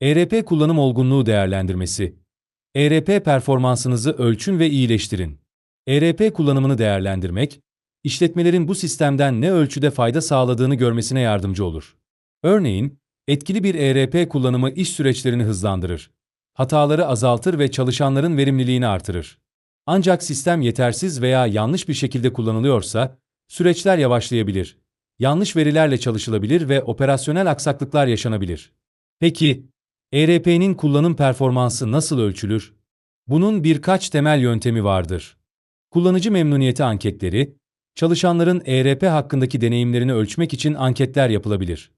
ERP kullanım olgunluğu değerlendirmesi. ERP performansınızı ölçün ve iyileştirin. ERP kullanımını değerlendirmek, işletmelerin bu sistemden ne ölçüde fayda sağladığını görmesine yardımcı olur. Örneğin, etkili bir ERP kullanımı iş süreçlerini hızlandırır, hataları azaltır ve çalışanların verimliliğini artırır. Ancak sistem yetersiz veya yanlış bir şekilde kullanılıyorsa, süreçler yavaşlayabilir, yanlış verilerle çalışılabilir ve operasyonel aksaklıklar yaşanabilir. Peki, ERP'nin kullanım performansı nasıl ölçülür? Bunun birkaç temel yöntemi vardır. Kullanıcı memnuniyeti anketleri, çalışanların ERP hakkındaki deneyimlerini ölçmek için anketler yapılabilir.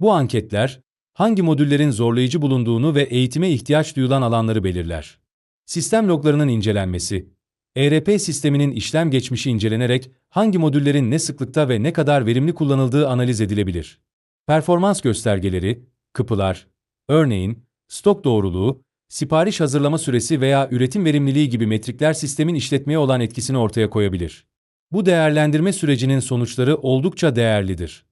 Bu anketler, hangi modüllerin zorlayıcı bulunduğunu ve eğitime ihtiyaç duyulan alanları belirler. Sistem loglarının incelenmesi, ERP sisteminin işlem geçmişi incelenerek hangi modüllerin ne sıklıkta ve ne kadar verimli kullanıldığı analiz edilebilir. Performans göstergeleri, kıpılar, örneğin stok doğruluğu, sipariş hazırlama süresi veya üretim verimliliği gibi metrikler sistemin işletmeye olan etkisini ortaya koyabilir. Bu değerlendirme sürecinin sonuçları oldukça değerlidir.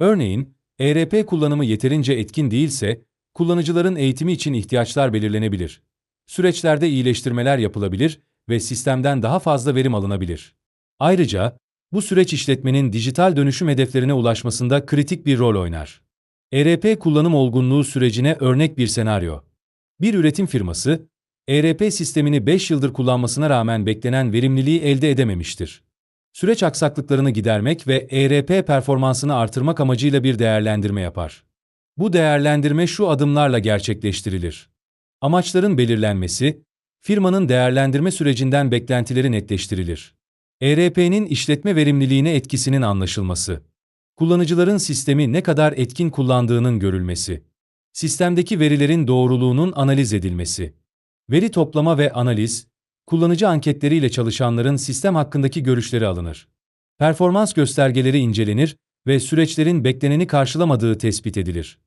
Örneğin, ERP kullanımı yeterince etkin değilse, kullanıcıların eğitimi için ihtiyaçlar belirlenebilir. Süreçlerde iyileştirmeler yapılabilir ve sistemden daha fazla verim alınabilir. Ayrıca, bu süreç işletmenin dijital dönüşüm hedeflerine ulaşmasında kritik bir rol oynar. ERP kullanım olgunluğu sürecine örnek bir senaryo. Bir üretim firması, ERP sistemini 5 yıldır kullanmasına rağmen beklenen verimliliği elde edememiştir. Süreç aksaklıklarını gidermek ve ERP performansını artırmak amacıyla bir değerlendirme yapar. Bu değerlendirme şu adımlarla gerçekleştirilir. Amaçların belirlenmesi, firmanın değerlendirme sürecinden beklentileri netleştirilir. ERP'nin işletme verimliliğine etkisinin anlaşılması. Kullanıcıların sistemi ne kadar etkin kullandığının görülmesi. Sistemdeki verilerin doğruluğunun analiz edilmesi. Veri toplama ve analiz, kullanıcı anketleriyle çalışanların sistem hakkındaki görüşleri alınır. Performans göstergeleri incelenir ve süreçlerin bekleneni karşılamadığı tespit edilir.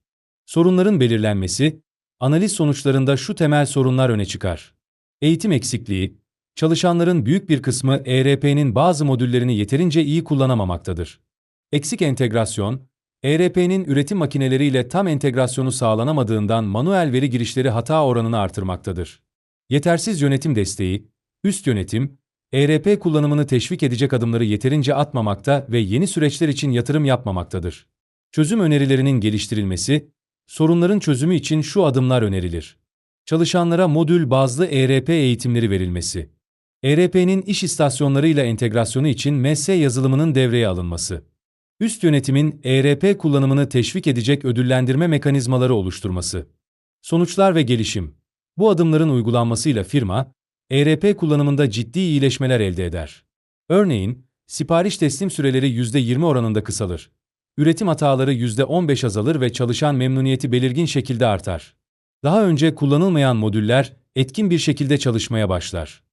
Sorunların belirlenmesi, analiz sonuçlarında şu temel sorunlar öne çıkar. Eğitim eksikliği, çalışanların büyük bir kısmı ERP'nin bazı modüllerini yeterince iyi kullanamamaktadır. Eksik entegrasyon, ERP'nin üretim makineleriyle tam entegrasyonu sağlanamadığından manuel veri girişleri hata oranını artırmaktadır. Yetersiz yönetim desteği, üst yönetim, ERP kullanımını teşvik edecek adımları yeterince atmamakta ve yeni süreçler için yatırım yapmamaktadır. Çözüm önerilerinin geliştirilmesi, sorunların çözümü için şu adımlar önerilir. Çalışanlara modül bazlı ERP eğitimleri verilmesi. ERP'nin iş istasyonlarıyla entegrasyonu için MS yazılımının devreye alınması. Üst yönetimin ERP kullanımını teşvik edecek ödüllendirme mekanizmaları oluşturması. Sonuçlar ve gelişim. Bu adımların uygulanmasıyla firma, ERP kullanımında ciddi iyileşmeler elde eder. Örneğin, sipariş teslim süreleri %20 oranında kısalır. Üretim hataları %15 azalır ve çalışan memnuniyeti belirgin şekilde artar. Daha önce kullanılmayan modüller etkin bir şekilde çalışmaya başlar.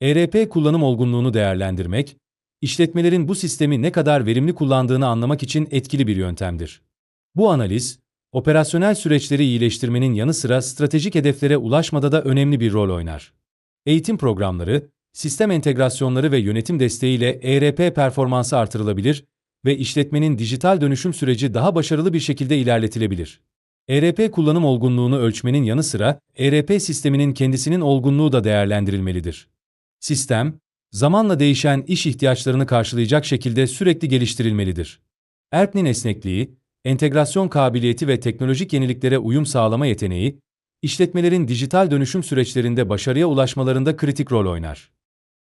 ERP kullanım olgunluğunu değerlendirmek, işletmelerin bu sistemi ne kadar verimli kullandığını anlamak için etkili bir yöntemdir. Bu analiz, operasyonel süreçleri iyileştirmenin yanı sıra stratejik hedeflere ulaşmada da önemli bir rol oynar. Eğitim programları, sistem entegrasyonları ve yönetim desteğiyle ERP performansı artırılabilir ve işletmenin dijital dönüşüm süreci daha başarılı bir şekilde ilerletilebilir. ERP kullanım olgunluğunu ölçmenin yanı sıra ERP sisteminin kendisinin olgunluğu da değerlendirilmelidir. Sistem, zamanla değişen iş ihtiyaçlarını karşılayacak şekilde sürekli geliştirilmelidir. ERP'nin esnekliği, entegrasyon kabiliyeti ve teknolojik yeniliklere uyum sağlama yeteneği, işletmelerin dijital dönüşüm süreçlerinde başarıya ulaşmalarında kritik rol oynar.